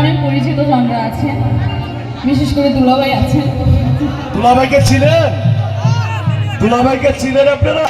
অনেক পরিচিত জনরা আছেন বিশেষ করে দুলাভাই আছেন। দুলাভাইকে ছিলেন দুলাভাইকে ছিলেন আপনারা?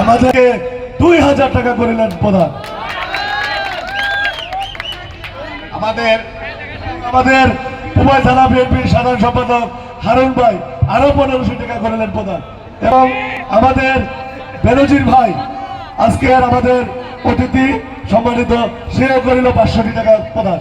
আমাদেরকে দুই হাজার টাকা করিলেন প্রধান। আমাদের আমাদের উভয় থানা বিএনপির সাধারণ সম্পাদক হারুন ভাই আরও পনেরোশো টাকা করিলেন প্রধান। এবং আমাদের বেনজির ভাই আজকের আমাদের অতিথি সম্মানিত, সেও করিল পাঁচশো টাকা প্রধান।